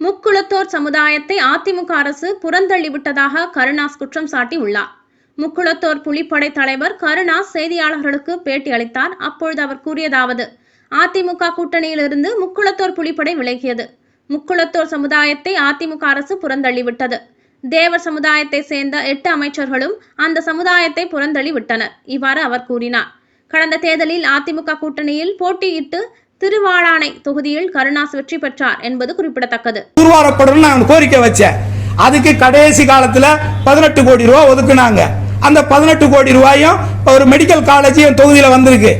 முக்குளத்தோர் சமுதாயத்தை அதிமுக அரசு புறந்தள்ளிவிட்டதாக கருணாஸ் குற்றம் சாட்டியுள்ளார். முக்குளத்தோர் புலிப்படை தலைவர் கருணாஸ் செய்தியாளர்களுக்கு பேட்டி அளித்தார். அப்பொழுது அவர் கூறியதாவது அதிமுக கூட்டணியிலிருந்து முக்குளத்தோர் புலிப்படை விலகியது. முக்குளத்தோர் சமுதாயத்தை அதிமுக அரசு புறந்தள்ளிவிட்டது. தேவர் சமுதாயத்தை சேர்ந்த எட்டு அமைச்சர்களும் அந்த சமுதாயத்தை புறந்தள்ளி விட்டனர் இவ்வாறு அவர் கூறினார். கடந்த தேர்தலில் அதிமுக கூட்டணியில் போட்டியிட்டு திருவாளானை தொகுதியில் கருணாஸ் வெற்றி பெற்றார் என்பது குறிப்பிடத்தக்கது. தூர்வாரப்படும் நான் கோரிக்கை வச்சேன். அதுக்கு கடைசி காலத்துல பதினெட்டு கோடி ரூபாய் ஒதுக்குனாங்க. அந்த பதினெட்டு கோடி ரூபாயும் ஒரு மெடிக்கல் காலேஜ் என் தொகுதியில வந்திருக்கு.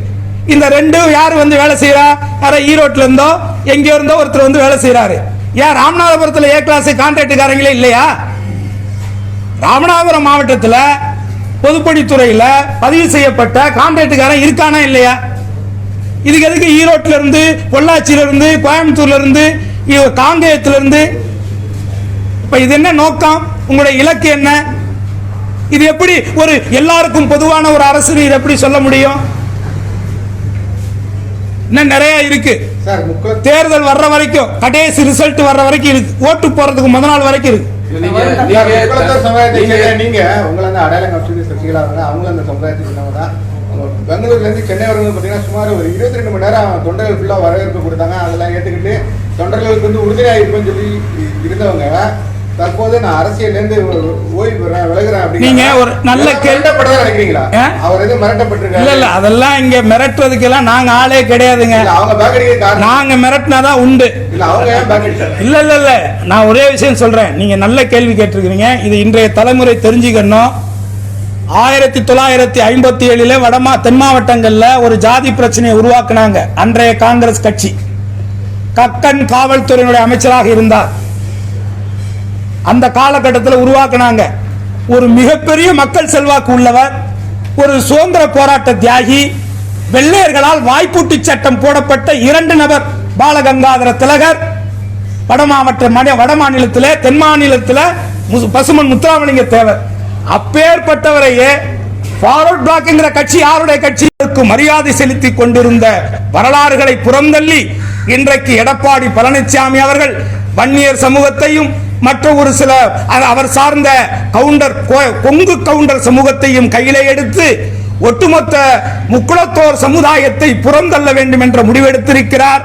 இந்த ரெண்டும் யார் வந்து வேலை செய்யறா யாரோ ஈரோட்ல இருந்தோ எங்கேயோ இருந்தோ ஒருத்தர் வந்து வேலை செய்யறாரு ஏன் ராமநாதபுரத்துல ஏ கிளாஸ் கான்ட்ராக்டுக்காரங்களே இல்லையா? ராமநாதபுரம் மாவட்டத்தில் பொதுப்பணித்துறையில் பதிவு செய்யப்பட்ட கான்ட்ராக்டுக்காரன் இருக்கானா இல்லையா? இதுக்கு எதுக்கு ஈரோட்ல இருந்து பொள்ளாச்சியில இருந்து கோயம்புத்தூர்ல இருந்து இவ- காங்கேயத்துல இருந்து இப்ப இது என்ன நோக்கம்? உங்களுடைய இலக்கு என்ன? இது எப்படி ஒரு எல்லாருக்கும் பொதுவான ஒரு அரசு நீர் எப்படி சொல்ல முடியும்? இன்னும் நிறைய இருக்கு. தேர்தல் வர்ற வரைக்கும் கடைசி ரிசல்ட் வர்ற வரைக்கும் இருக்கு. ஓட்டு போறதுக்கு முத நாள் வரைக்கும் இருக்கு. நீங்க உங்களை அடையாளம் அவங்க அவங்களும் அந்த சமுதாயத்துக்கு தான். அவங்க பெங்களூர்ல இருந்து சென்னை வரவங்க பாத்தீங்கன்னா சுமார் ஒரு இருபத்தி ரெண்டு மணி நேரம் தொண்டர்கள் ஃபுல்லா வரவேற்பு கொடுத்தாங்க. அதெல்லாம் ஏத்துக்கிட்டு தொண்டர்களுக்கு வந்து உறுதுணையா இருப்பேன்னு சொல்லி இருந்தவங்க. தற்போது நான் அரசியல்ல இருந்து ஓய்வு பெறேன் விலகுறேன் அப்படின்னு நீங்க ஒரு நல்ல கேள்வி- மிரட்டப்பட்டதா நினைக்கிறீங்களா? அவர் எதுவும் இல்ல மிரட்டப்பட்டிருக்காரு. இல்ல அதெல்லாம் இங்க மிரட்டுறதுக்கெல்லாம் நாங்க ஆளே கிடையாதுங்க. இல்ல அவங்க பேக் அடிக்க காரணம் நாங்க மிரட்டினாதான் உண்டு. இல்ல அவங்க ஏன் பேக் அடிச்சாங்க? இல்ல இல்ல இல்ல நான் ஒரே விஷயம் சொல்றேன். நீங்க நல்ல கேள்வி கேட்டிருக்கிறீங்க. இது இன்றைய தலைமுறை தெரிஞ்சுக்கணும். ஆயிரத்தி தொள்ளாயிரத்தி ஐம்பத்தி ஏழுல வடமா தென் மாவட்டங்கள்ல ஒரு ஜாதி பிரச்சனையை உருவாக்குனாங்க. அன்றைய காங்கிரஸ் கட்சி. கக்கன் காவல்துறையினுடைய அமைச்சராக இருந்தார். அந்த காலகட்டத்தில் உருவாக்குனாங்க. ஒரு மிகப்பெரிய மக்கள் செல்வாக்கு உள்ளவர் ஒரு சுதந்திர போராட்ட தியாகி வெள்ளையர்களால் வாய்ப்பூட்டு சட்டம் போடப்பட்ட இரண்டு நபர் பாலகங்காதர திலகர் வட மாவட்ட வட மாநிலத்தில் தென் மாநிலத்தில் மு- பசுமன் முத்துராமலிங்க தேவர். அப்பேற்பட்டவரையே ஃபார்வர்ட் பிளாக்ங்கிற கட்சி யாருடைய கட்சிக்கு மரியாதை செலுத்தி கொண்டிருந்த வரலாறுகளை புறந்தள்ளி இன்றைக்கு எடப்பாடி பழனிசாமி அவர்கள் வன்னியர் சமூகத்தையும் மற்ற ஒரு சில அவர் சார்ந்த கவுண்டர் கொ- கொங்கு கவுண்டர் சமூகத்தையும் கையிலே எடுத்து ஒட்டுமொத்த முக்குளத்தோர் சமுதாயத்தை புறந்தள்ள வேண்டும் என்ற முடிவெடுத்திருக்கிறார்.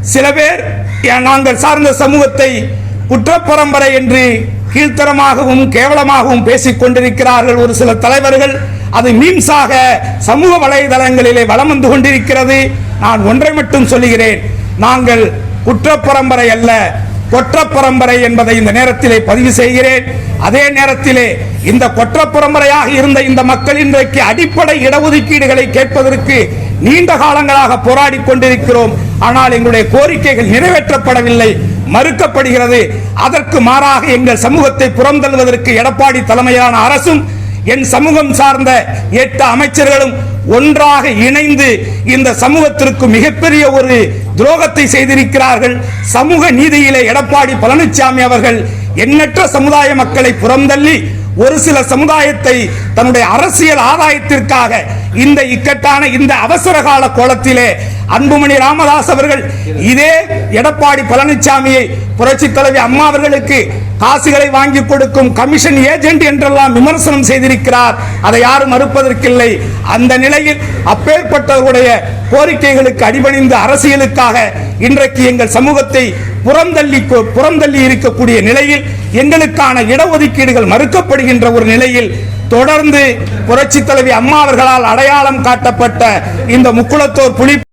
சில பேர் நாங்கள் சார்ந்த சமூகத்தை குற்றப்பரம்பரை என்று கீழ்த்தரமாகவும் கேவலமாகவும் பேசிக் கொண்டிருக்கிறார்கள் ஒரு சில தலைவர்கள். அது மீம்ஸாக சமூக வலைதளங்களிலே வளம் வந்து கொண்டிருக்கிறது. நான் ஒன்றை மட்டும் சொல்லுகிறேன். நாங்கள் குற்றப்பரம்பரை அல்ல கொற்றப்பரம்பரை என்பதை இந்த நேரத்திலே பதிவு செய்கிறேன். அதே நேரத்திலே இந்த கொற்றப்பரம்பரையாக இருந்த இந்த மக்கள் இன்றைக்கு அடிப்படை இடஒதுக்கீடுகளை கேட்பதற்கு நீண்ட காலங்களாக போராடி கொண்டிருக்கிறோம் ஆனால் எங்களுடைய கோரிக்கைகள் நிறைவேற்றப்படவில்லை. மறுக்கப்படுகிறது. அதற்கு மாறாக எங்கள் சமூகத்தை புறந்தள்ளுவதற்கு எடப்பாடி தலைமையிலான அரசும் என் சமூகம் சார்ந்த எட்டு அமைச்சர்களும் ஒன்றாக இணைந்து இந்த சமூகத்திற்கு மிகப்பெரிய ஒரு துரோகத்தை செய்திருக்கிறார்கள். சமூக நீதியிலே எடப்பாடி பழனிசாமி அவர்கள் எண்ணற்ற சமுதாய மக்களை புறந்தள்ளி ஒரு சில சமுதாயத்தை தன்னுடைய அரசியல் ஆதாயத்திற்காக இந்த இக்கட்டான இந்த அவசர கால கோலத்திலே அன்புமணி ராமதாஸ் அவர்கள் இதே எடப்பாடி பழனிசாமியை புரட்சி தலைவி அம்மா அவர்களுக்கு காசுகளை வாங்கி கொடுக்கும் கமிஷன் ஏஜென்ட் என்றெல்லாம் விமர்சனம் செய்திருக்கிறார். அதை யாரும் மறுப்பதற்கில்லை. அந்த நிலையில் அப்பேற்பட்டவருடைய கோரிக்கைகளுக்கு அடிபணிந்து அரசியலுக்காக இன்றைக்கு எங்கள் சமூகத்தை புறந்தள்ளி புறந்தள்ளி இருக்கக்கூடிய நிலையில் எங்களுக்கான இடஒதுக்கீடுகள் மறுக்கப்படுகின்ற ஒரு நிலையில் தொடர்ந்து புரட்சி தலைவி அம்மா அவர்களால் அடையாளம் காட்டப்பட்ட இந்த முக்குளத்தோர் புலி